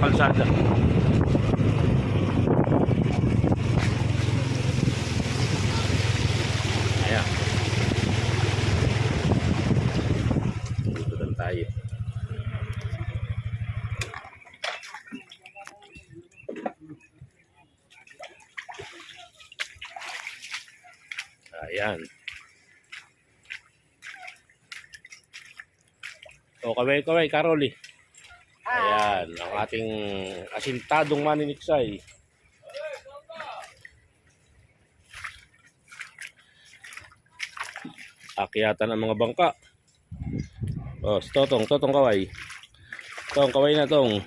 kalsada. Ayan. Dito lang tayo. Ayan. O, Caroli. Ayan, ang ating asintadong maniniksay. Akyatan ang mga bangka. Oh, Totong, Totong kaway. Tong, kaway na tong.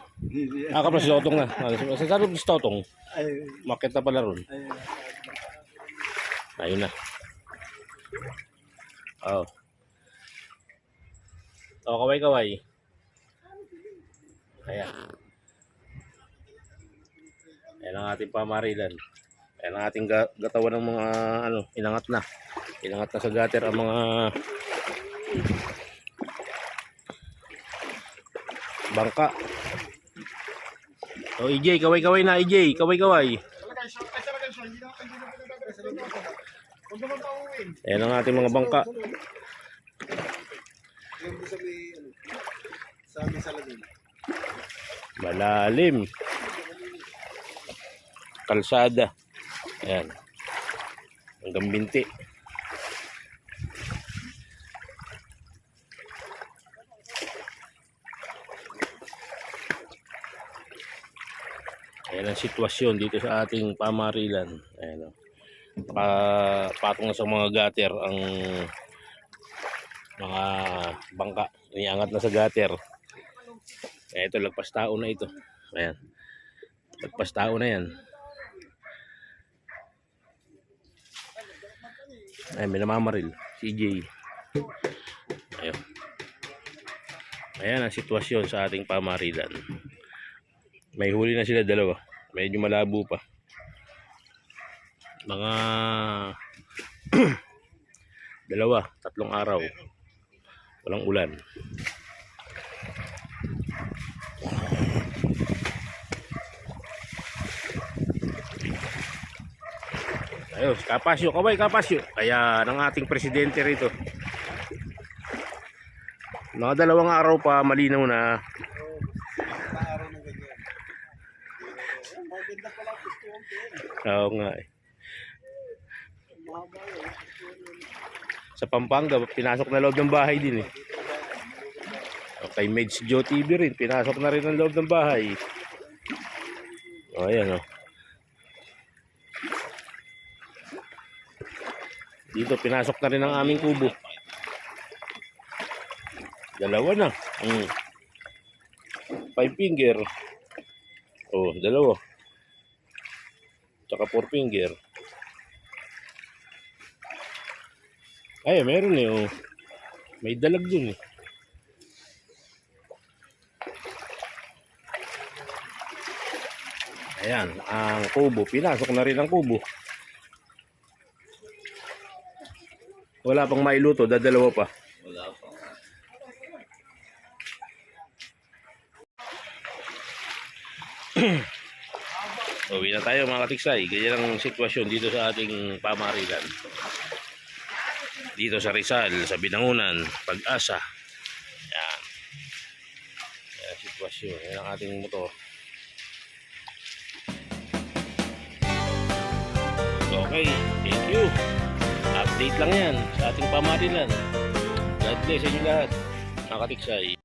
Ah, kapag si Totong na. Ah, Sa sarap si Totong. Makita pala ron. ay, Ayun na. Oh. Oh, kaway kaway. Ayan. Ayan ang ating pamarilan. Ayan ang ating ga- gatawan ng mga ano, inangat na. Inangat na sa gutter ang mga bangka. Oh, EJ, kaway-kaway na, EJ. Kaway-kaway. Ayan ang ating mga bangka. yung sa may, ano, sa may salamin. Malalim. Kalsada. Ayan. Hanggang binti. Ayan ang sitwasyon dito sa ating pamarilan. Ayan o. Pa, patong sa mga gutter ang mga bangka. Iniangat na sa gutter. Eh, ito, lagpas tao na ito. Ayan. Lagpas tao na yan. Ayan, may namamaril. CJ. Ayan. Ayan ang sitwasyon sa ating pamarilan. May huli na sila dalawa. Medyo malabo pa. Mga dalawa, tatlong araw. Walang ulan. Ayos, kapasyo, kaway, kapasyo. Kaya ng ating presidente rito. Mga dalawang araw pa, malinaw na. Oo nga eh. Sa Pampanga, pinasok na loob ng bahay din eh. Kay Mage Joe TV rin, pinasok na rin ang loob ng bahay. O, ayan o. Dito, pinasok na rin ang aming kubo. Dalawa na. Mm. Five finger. Oh, dalawa. Tsaka four finger. Ay, meron eh. Oh. May dalag dun eh. Ayan, ang kubo. Pinasok na rin ang kubo. Wala pang mailuto, dadalawa pa. Wala pa. Uwi na tayo mga katiksay. Ganyan ang sitwasyon dito sa ating pamarilan. Dito sa Rizal, sa Binangunan, Pag-asa. Yan. Yan ang sitwasyon. Yan ang ating motor. Okay, thank you. Update lang yan sa ating pamarilan. God bless sa inyo lahat. Mga.